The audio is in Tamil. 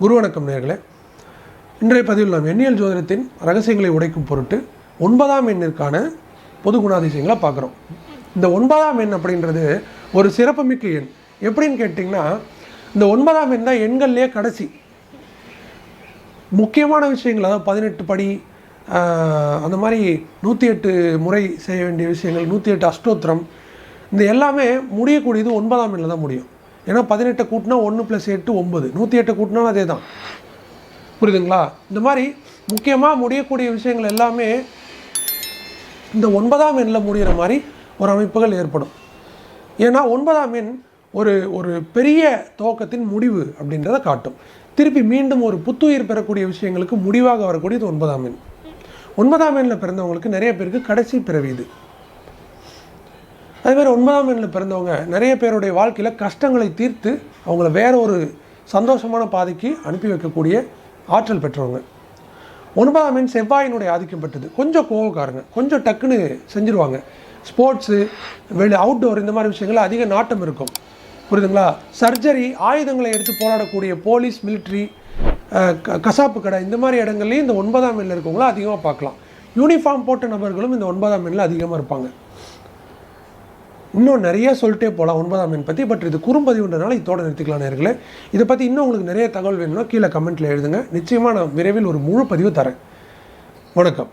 குரு வணக்கம் நேர்களே இன்றைய பதிவில் நாம் எண்ணியல் ஜோதிடத்தின் ரகசியங்களை உடைக்கும் பொருட்டு ஒன்பதாம் எண்ணிற்கான பொது குணாதிசயங்களை பார்க்குறோம். இந்த ஒன்பதாம் எண் அப்படின்றது ஒரு சிறப்புமிக்க எண். எப்படின்னு கேட்டிங்கன்னா இந்த ஒன்பதாம் எண் தான் எண்கள்லேயே கடைசி. முக்கியமான விஷயங்கள் அதாவது பதினெட்டு படி அந்த மாதிரி நூற்றி எட்டு முறை செய்ய வேண்டிய விஷயங்கள் நூற்றி எட்டு அஷ்டோத்திரம் இந்த எல்லாமே முடியக்கூடியது ஒன்பதாம் எண்ணில் தான் முடியும். ஏன்னா பதினெட்டை கூட்டினா ஒன்று ப்ளஸ் எட்டு ஒம்பது நூற்றி எட்டு கூட்டினாலும் அதே தான் புரியுதுங்களா? இந்த மாதிரி முக்கியமாக முடியக்கூடிய விஷயங்கள் எல்லாமே இந்த ஒன்பதாம் எண்ணில் முடிகிற மாதிரி ஒரு அமைப்புகள் ஏற்படும். ஏன்னா ஒன்பதாம் எண் ஒரு ஒரு பெரிய துவக்கத்தின் முடிவு அப்படின்றத காட்டும். திருப்பி மீண்டும் ஒரு புத்துயிர் பெறக்கூடிய விஷயங்களுக்கு முடிவாக வரக்கூடியது ஒன்பதாம் எண். ஒன்பதாம் எண்ணில் பிறந்தவங்களுக்கு நிறைய பேருக்கு கடைசி பிறவி இது. அதே மாதிரி ஒன்பதாம் எண்ணில் பிறந்தவங்க நிறைய பேருடைய வாழ்க்கையில் கஷ்டங்களை தீர்த்து அவங்கள வேற ஒரு சந்தோஷமான பாதைக்கு அனுப்பி வைக்கக்கூடிய ஆற்றல் பெற்றவங்க. ஒன்பதாம் எண் செவ்வாயினுடைய ஆதிக்கம் பெற்றது. கொஞ்சம் கோவக்காரங்க. கொஞ்சம் டக்குன்னு செஞ்சுருவாங்க. ஸ்போர்ட்ஸு வெளி அவுட்டோர் இந்த மாதிரி விஷயங்கள் அதிக நாட்டம் இருக்கும். புரியுதுங்களா? சர்ஜரி ஆயுதங்களை எடுத்து போராடக்கூடிய போலீஸ் மிலிட்ரி கசாப்பு கடை இந்த மாதிரி இடங்கள்லையும் இந்த ஒன்பதாம் எண்ணில் இருக்கவங்களும் அதிகமாக பார்க்கலாம். யூனிஃபார்ம் போட்ட நபர்களும் இந்த ஒன்பதாம் எண்ணில் அதிகமாக இருப்பாங்க. இன்னும் நிறைய சொல்லிட்டே போகலாம் ஒன்பதாம் மீன் பற்றி பட் இது குறும்பதிவுன்றனால இதோட நிறுத்திக்கலாம் நேர்களே இதை பற்றி இன்னும் உங்களுக்கு நிறைய தகவல் வேணும்னா கீழே கமெண்ட்டில் எழுதுங்க. நிச்சயமாக நான் விரைவில் ஒரு முழு பதிவு தரேன். வணக்கம்.